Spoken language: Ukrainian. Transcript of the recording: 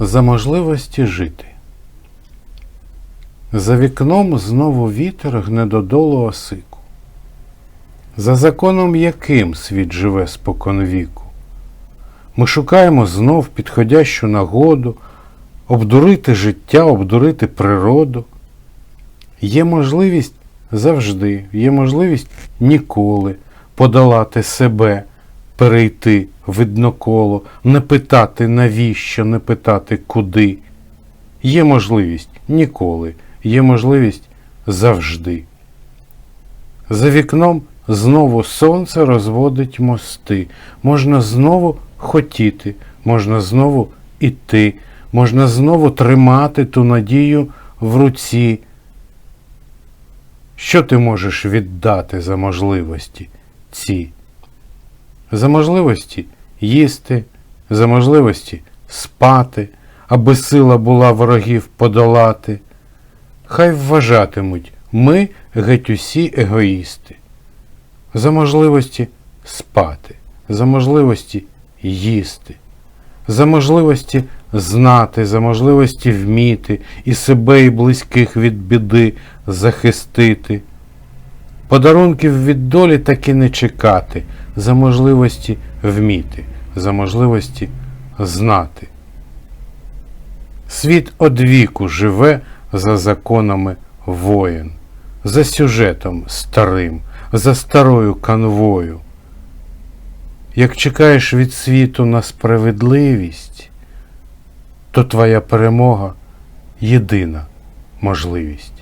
за можливості жити. За вікном знову вітер гне додолу осику. За законом яким світ живе споконвіку. Ми шукаємо знов підходящу нагоду, обдурити життя, обдурити природу. Є можливість завжди, є можливість ніколи подолати себе, перейти видно коло, не питати навіщо, не питати куди. Є можливість ніколи, є можливість завжди. За вікном знову сонце розводить мости. Можна знову хотіти, можна знову іти, можна знову тримати ту надію в руці. Що ти можеш віддати за можливості ці? За можливості їсти, за можливості спати, аби сила була ворогів подолати. Хай вважатимуть ми геть усі егоїсти. За можливості спати, за можливості їсти, за можливості знати, за можливості вміти і себе, і близьких від біди захистити. Подарунків від долі таки не чекати, за можливості вміти, за можливості знати. Світ одвіку живе за законами воїн, за сюжетом старим, за старою канвою. Як чекаєш від світу на справедливість, то твоя перемога єдина можливість.